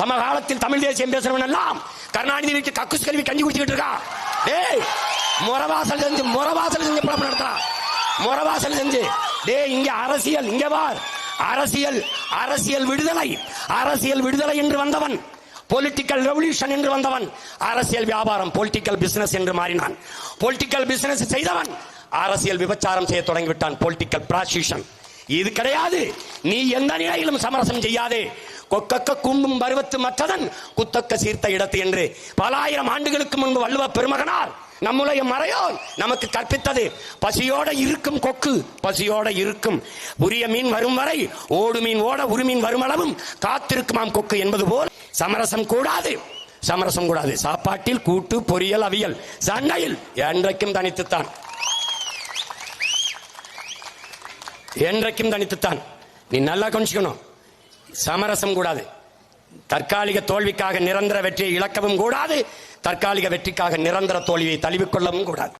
சமகாலத்தில் தமிழ் தேசியம் பேசுறவன் எல்லாம் கருணாநிதி கக்குஸ் கல்வி கஞ்சி குடிச்சுக்கிட்டு இருக்கா? டேய் முறவாசல் செஞ்சு முறவாசல் செஞ்சு பழப்பு நடத்துறான் முறவாசல் செஞ்சு. டேய் இங்க அரசியல் இங்க பார். அரசியல் அரசியல் விடுதலை அரசியல் விடுதலை என்று வந்தவன். பொலிட்டிக்கல் ரெவல்யூஷன் என்று வந்தவன். அரசியல் வியாபாரம் பொலிட்டிக்கல் பிசினஸ் என்று மாறினான். பொலிட்டிக்கல் பிசினஸ் செய்தவன். அரசியல் விபச்சாரம் செய்ய தொடங்கிவிட்டான். பொலிட்டிக்கல் ப்ராசியூஷன் இது கிடையாது. நீ எந்த நிலையிலும் சமரசம் செய்யாதே. கொக்கக்க கும்பும் பருவத்து மற்றதன் குத்தக்க சீர்த்த இடத்து என்று பல ஆயிரம் ஆண்டுகளுக்கு முன்பு வள்ளுவ பெருமகனார் நம்முடைய மறையோன் நமக்கு கற்பித்தது. பசியோட இருக்கும் கொக்கு பசியோட இருக்கும் உரிய மீன் வரும் வரை ஓடு மீன் ஓட உருமீன் வரும் அளவும் காத்திருக்குமாம் கொக்கு என்பது போல் சமரசம் கூடாது. சமரசம் கூடாது. சாப்பாட்டில் கூட்டு பொரியல் அவியல் சண்டையில் என்றைக்கும் தனித்துத்தான். என்றைக்கும் தனித்துத்தான். நீ நல்லா கொஞ்சிக்கணும் சமரசம் கூடாது. தற்காலிக தோல்விக்காக நிரந்தர வெற்றியை இழக்கவும் கூடாது. தற்காலிக வெற்றிக்காக நிரந்தர தோல்வியை தழுவிக்கொள்ளவும் கூடாது.